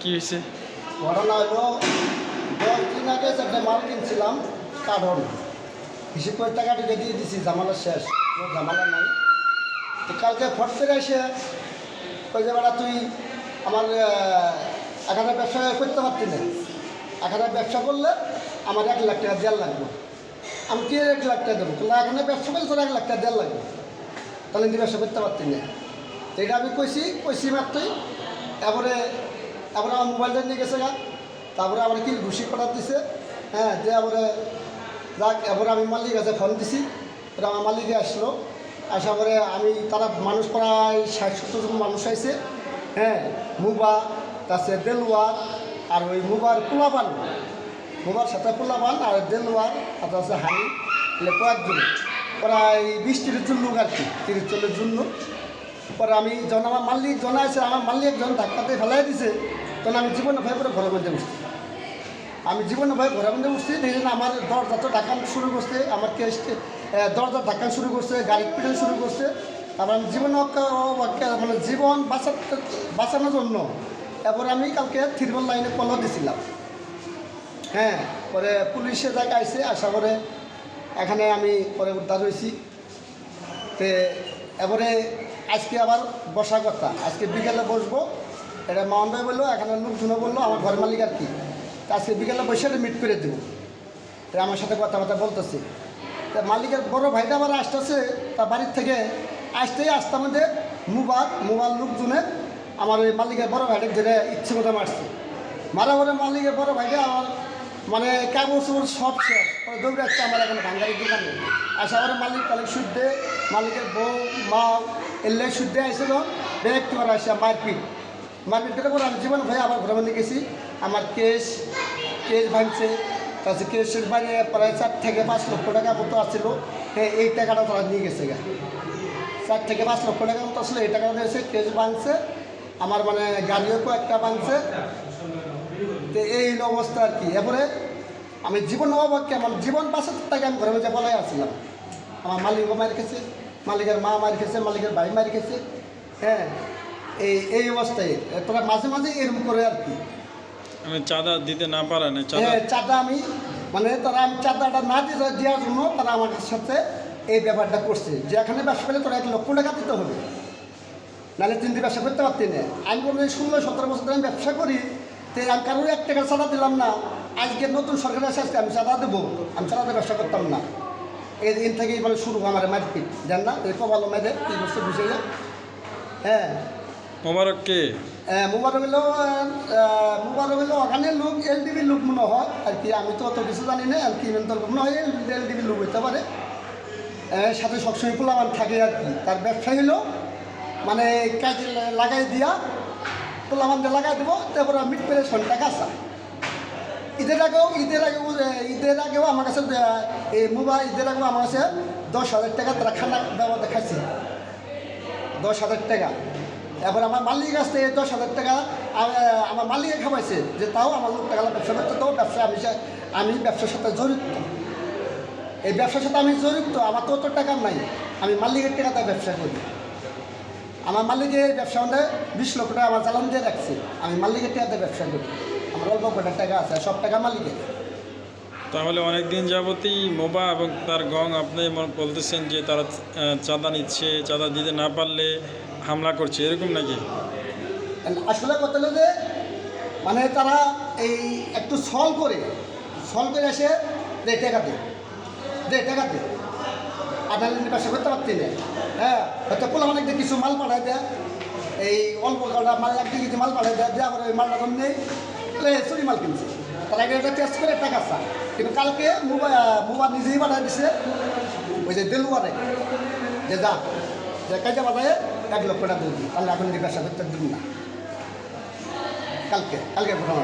কি হয়েছে? ঘটনা হলো দশ আগে একটা মাল কিনছিলাম কাঠন হিসেব করে টাকাটা দিয়ে দিছি জামালা শেষ, কোনো জামালা নাই। তো কালকে ফট করে এসে ওই যে বেড়া তুই আমার এখানে ব্যবসা করতে পারতি না। এখানে ব্যবসা করলে আমার এক লাখ টাকা দেওয়ার লাগবে। আমি কি এক লাখ টাকা দেবো? তাহলে এখানে ব্যবসা করলে তোর এক লাখ টাকা দেওয়ার লাগবে। তাহলে তুই ব্যবসা করতে পারতি না। তো এটা আমি কইছি কইছি মাত্রই। এবারে এবারে আমার মোবাইলটা নিয়ে গেছে গা। তারপরে আমার কি ঘুষি করার দিছে। হ্যাঁ যে এবারে যাক এবারে আমি মালিক কাছে ফোন দিছি। আমার মালিকে আসলো। আসা পরে আমি, তারা মানুষ প্রায় ষাট সত্তর মানুষ আইছে। হ্যাঁ মুবা তারপরে দেলুয়ার আর ওই মুবার পোলাপান। মুবার সাথে পোলাপান, আর দেলুয়ার আর তারপরে হানি এলে কয়েকজন। প্রায় বিশ তিরিশ জন লোক আর কি, তিরিশ চল্লিশ জন লোক। পরে আমি যখন আমার মাল্লিক জন আছে আমার মাল্লিক যখন ধাক্কাতে ফেলাই দিছে, তখন আমি জীবনে ভয় করে ঘরের মধ্যে উঠছি আমি জীবনে ভয় ঘরের মধ্যে উঠছি দেখি আমার দরজা তো ঢাকান শুরু করছে, আমার কেস দরজা ঢাকান শুরু করছে, গাড়ি পিটান শুরু করছে। তারপর আমি জীবন মানে জীবন বাঁচাতে বাঁচানোর জন্য এরপরে আমি কালকে থিরবল লাইনে কল দিছিলাম। হ্যাঁ পরে পুলিশে জায়গা আইসে আশা করে এখানে আমি পরে উদ্ধার হয়েছি। তে এবারে আজকে আবার বসা কথা। আজকে বিকেলে বসবো। এটা মামন ভাই বলল, এখানে লোকজনও বলল, আমার ঘর মালিক আর কি। তা আজকে বিকেলে বসে এটা মিট করে দেবো। তা আমার সাথে কথাবার্তা বলতেছে। তা মালিকের বড় ভাইটা আবার আসতেছে তার বাড়ির থেকে আসতেই আসতে আমাদের মোবাইল মুবার লোকজনে আমার ওই মালিকের বড় ভাইটা ধরে ইচ্ছে মতো মারছে। মারা পরে মালিকের বড় ভাইটা আমার মানে কাগজ সব শেষ পরে দৌড়ে আসছে আমার এখন ভাঙ্গারি দোকানে। আসা পরে মালিক টালিক শুদ্ধে মালিকের বউ, মা এলে শুদ্ধে আসে তো ব্যাগ তোমার আসে মারপিট মারপিট করে পরে আমি জীবন ভাই আবার ঘরে মধ্যে গেছি আমার কেস কেস ভাঙছে। তারপরে কেসের বাইরে প্রায় চার থেকে পাঁচ লক্ষ টাকা মতো আসছিল এই টাকাটা তারা নিয়ে গেছে গা। চার থেকে পাঁচ লক্ষ টাকার মতো আসলে এই টাকাটা দিয়েছে কেস ভাঙছে। আমার মানে গাড়িও একটা ভাঙছে। তো এই অবস্থা আর কি। এরপরে আমি জীবন অবাক্যে আমার জীবন বাঁচাতে তাকে আমি ঘরে মধ্যে বলাই আসছিলাম আমার মালিকও মায়ের খেয়েছে মালিকের মা মার খেয়েছে মালিকের ভাই মারি খেয়েছে। হ্যাঁ এই এই অবস্থায়। তোরা মাঝে মাঝে এরকম করে আর কি। আমি চাঁদা দিতে না পারা না চাঁদা হ্যাঁ চাঁদা আমি মানে তারা আমি চাঁদাটা না দিয়ে দেওয়ার জন্য তারা আমার সাথে এই ব্যাপারটা করছে। যে এখানে ব্যবসা করলে তোরা এক লক্ষ টাকা দিতে হবে। নাহলে তিন দিন ব্যবসা করতে পারতি না। আমি বলব ষোলো সতেরো বছর ধরে আমি ব্যবসা করি তো আমি কারোর এক টাকা চাঁদা দিলাম না। আজকে নতুন সরকার এসে আজকে আমি চাঁদা দেবো। আমি চাঁদাতে ব্যবসা করতাম না। এই দিন থেকেই মানে শুরু আমার মারপিট জান না? এই কবালো মেয়েদের এই বছর বুঝে যায় হ্যাঁ। মোবারক কে? আহ, মুবারক হলো মুবারক হলো ওখানে লোক এলডিবির লোক মনে হয় আর কি। আমি তো অত কিছু জানি না আর কি মনে হয় এলডিবির লোক হইতে পারে। সাথে সবসময় পোলাবান থাকে আর কি। তার ব্যবসা হলো মানে কাজে লাগাই দিয়া পোলাবানকে লাগাই দেবো তারপরে মিট করে শন টাকা আসা ঈদের আগেও ঈদের আহ, ঈদের আগেও আমার কাছে এই মোবাইল ঈদের আগেও আমার কাছে দশ হাজার টাকা তারা খানা দেওয়া দেখাচ্ছে দশ হাজার টাকা। এবার আমার মালিক থেকে দশ হাজার টাকা আমার মালিকে খাওয়াইছে যে তাও আমার লোক টাকা ব্যবসা করতে তাও ব্যবসা আমি আমি ব্যবসার সাথে জড়িত। এই ব্যবসার সাথে আমি জড়িত আমার তো অত টাকা নাই আমি মালিকের টাকাতে ব্যবসা করি। আমার মালিকের ব্যবসা বিশ লক্ষ টাকা আমার চালান দিয়ে রাখছে আমি মালিকের টাকাতে ব্যবসা করি। অল্প কটা টাকা আছে সব টাকা মালিকের। তাহলে অনেক দিন যাবতই মোবা এবং তার গং আপনি বলতেছেন যে তারা চাঁদা নিচ্ছে চাঁদা দিতে না পারলে হামলা করছে এরকম নাকি? আসলে কথা হলো যে মানে তারা এই একটু সল করে সল করে এসে দে টাকা দে দে টাকা দে আধার ব্যবসা করতে পারতি না। হ্যাঁ হয়তো পোলা অনেক কিছু মাল পাঠায় দেয় এই অল্প মাল এক কিছু মাল পাঠায় দেয় দেওয়া করে ওই মালটা নেই। চুরি মাল কিনছে। তারা আগে এটা টেস্ট করে টাকা চা কিন্তু কালকে মোবাইল মোবাইল নিজেই পাঠায় দিছে। ওই যে দেলুয়ারে। যে যা, যে কাজে পাঠায় এক লক্ষ টাকা দিবি তাহলে এখন ব্যবসা করতে দিন না। কালকে কালকে ঘটনা